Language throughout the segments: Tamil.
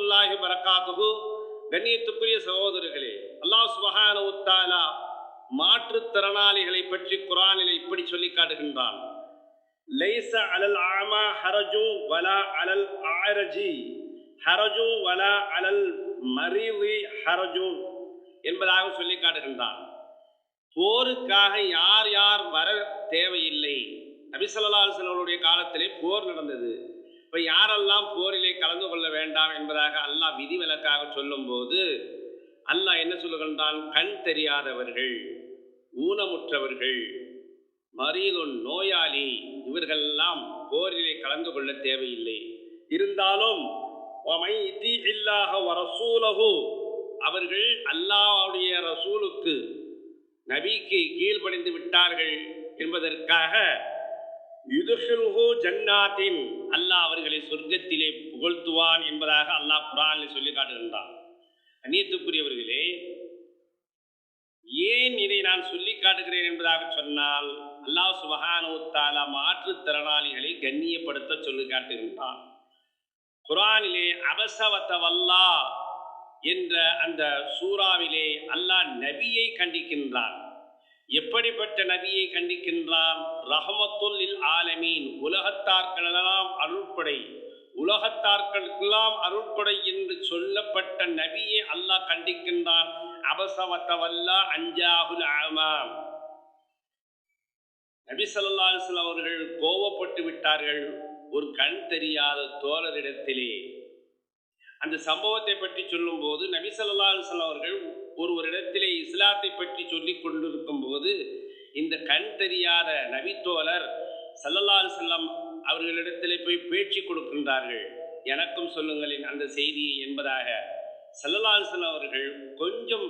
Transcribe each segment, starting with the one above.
வரமத்துல்லாஹி வரகாத்துகு கண்ணியத்துக்குரிய சகோதரர்களே அல்லாஹ் சுபஹான உத்தாலா மாற்றுத்திறனாளிகளை பற்றி குரானில் இப்படி சொல்லி காட்டுகின்றான். லைச அலல் ஆமா ஹரஜு வலா அலல் ஆரஜி. ஹரஜு வலா அலல் மரிவி ஹரஜு என்பதாக சொல்லி காட்டுகின்றான். போருக்காக யார் யார் வர தேவையில்லை. நபிசல்லாசனுடைய காலத்திலே போர் நடந்தது. இப்போ யாரெல்லாம் போரிலே கலந்து கொள்ள வேண்டாம் என்பதாக அல்லாஹ் விதிவிலக்காக சொல்லும்போது அல்லாஹ் என்ன சொல்லுகின்றான்? கண் தெரியாதவர்கள் ஊனமுற்றவர்கள் மரீதுன் நோயாளி இவர்களெல்லாம் போரிலே கலந்து கொள்ள தேவையில்லை. இருந்தாலும் ஒமை இல்லாக வரசூலகு அவர்கள் அல்லாவுடைய ரசூலுக்கு நபிக்கு கீழ்ப்படிந்து விட்டார்கள் என்பதற்காக யுதுஹில்ஹு ஜன்னாத்தின் அல்லாஹ் அவர்களை சொர்க்கத்திலே புகழ்த்துவான் என்பதாக அல்லாஹ் குரானில் சொல்லி காட்டுகின்றான். அந்நியத்துக்குரியவர்களே ஏன் இதை நான் சொல்லி காட்டுகிறேன் என்பதாக சொன்னால் அல்லாஹ் சுபஹானு மாற்றுத்திறனாளிகளை கண்ணியப்படுத்த சொல்லி காட்டுகின்றான். குரானிலே அபசவத்தவல்லா என்ற அந்த சூறாவிலே அல்லாஹ் நபியை கண்டிக்கின்றான். எப்படிப்பட்ட நபியை கண்டிக்கின்றான்? ரஹமத்துல்லில் ஆலமீன். உலகத்தார்களெல்லாம் அருள்படை. உலகத்தார்களுக்கெல்லாம் அருள்படை என்று சொல்லப்பட்ட நபியை அல்லாஹ் கண்டிக்கின்றான். அபசவத்தவல்லா அஞ்சாகுல் ஆமாம் நபி சொல்லா அலைஹி அவர்கள் கோபப்பட்டு விட்டார்கள். ஒரு கண் தெரியாத தோழரிடத்திலே. அந்த சம்பவத்தை பற்றி சொல்லும்போது நபி சொல்லா அலைஹி அவர்கள் ஒருவரிடத்திலே இஸ்லாத்தை பற்றி சொல்லி கொண்டிருக்கும் போது இந்த கண் தெரியாத நபித்தோழர் சல்லல்லால் செல்லம் அவர்களிடத்திலே போய் பேச்சு கொடுக்கின்றார்கள். எனக்கும் சொல்லுங்களின் அந்த செய்தியை என்பதாக. சல்லலால் செல்லம் அவர்கள் கொஞ்சம்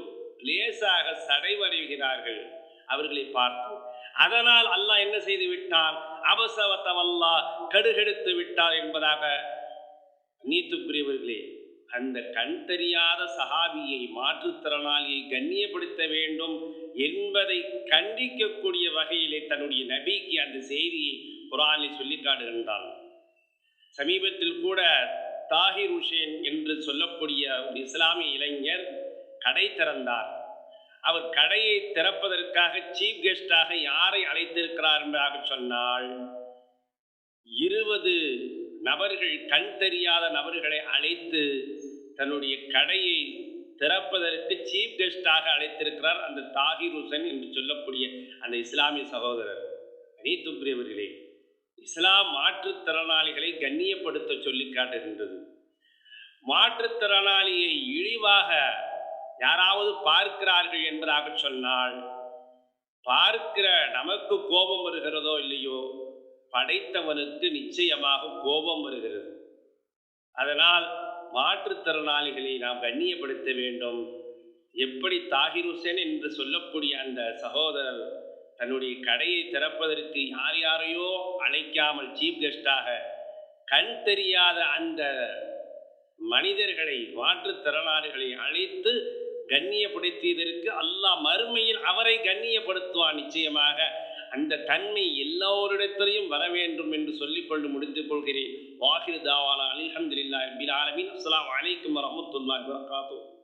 லேசாக சடைவடைகிறார்கள். அவர்களை பார்த்து அதனால் அல்லாஹ் என்ன செய்து விட்டான்? அவசவத்தவல்லா கடுகெடுத்து விட்டார் என்பதாக நீத்துக்குரியவர்களே அந்த கண் தெரியாத சஹாபியை மாற்றுத்திறனாளியை கண்ணியப்படுத்த வேண்டும் என்பதை கண்டிக்கக்கூடிய வகையிலே தன்னுடைய நபிக்கு அந்த செய்தியை குரானில் சொல்லி காட்டுகின்றான். சமீபத்தில் கூட தாஹிர் உஷேன் என்று சொல்லக்கூடிய ஒரு இஸ்லாமிய இளைஞர் கடை திறந்தார். அவர் கடையை திறப்பதற்காக சீஃப் கெஸ்டாக யாரை அழைத்திருக்கிறார் என்பதாக சொன்னால் இருபது நபர்கள் கண் தெரியாத நபர்களை அழைத்து தன்னுடைய கடையை திறப்பதற்கு சீஃப் கெஸ்டாக அழைத்திருக்கிறார் அந்த தாகிர் ஹுசன் என்று சொல்லக்கூடிய அந்த இஸ்லாமிய சகோதரர். நீத்துக்குரியவர்களே இஸ்லாம் மாற்றுத்திறனாளிகளை கண்ணியப்படுத்த சொல்லி காட்டுகின்றது. மாற்றுத்திறனாளியை இழிவாக யாராவது பார்க்கிறார்கள் என்பதாக சொன்னால் பார்க்கிற நமக்கு கோபம் வருகிறதோ இல்லையோ படைத்தவனுக்கு நிச்சயமாக கோபம் வருகிறது. அதனால் மாற்றுத்திறனாளிகளை நாம் கண்ணியப்படுத்த வேண்டும். எப்படி தாகிர் ஹுசேன் என்று சொல்லக்கூடிய அந்த சகோதரர் தன்னுடைய கடையை திறப்பதற்கு யார் யாரையோ அழைக்காமல் சீஃப் கெஸ்டாக கண் தெரியாத அந்த மனிதர்களை மாற்றுத்திறனாளிகளை அழைத்து கண்ணியப்படுத்தியதற்கு அல்லாஹ் மறுமையில் அவரை கண்ணியப்படுத்துவான் நிச்சயமாக. அந்த தன்மை எல்லோரிடத்திலையும் வர வேண்டும் என்று சொல்லிக்கொண்டு முடித்துக் கொள்கிறேன். வாஹிர் தாவானா அலிஹம்துலில்லாஹி ரபில் ஆலமீன். அஸ்லாம் அலைக்கும் வரமத்துல்லா வபரகாத்துஹு.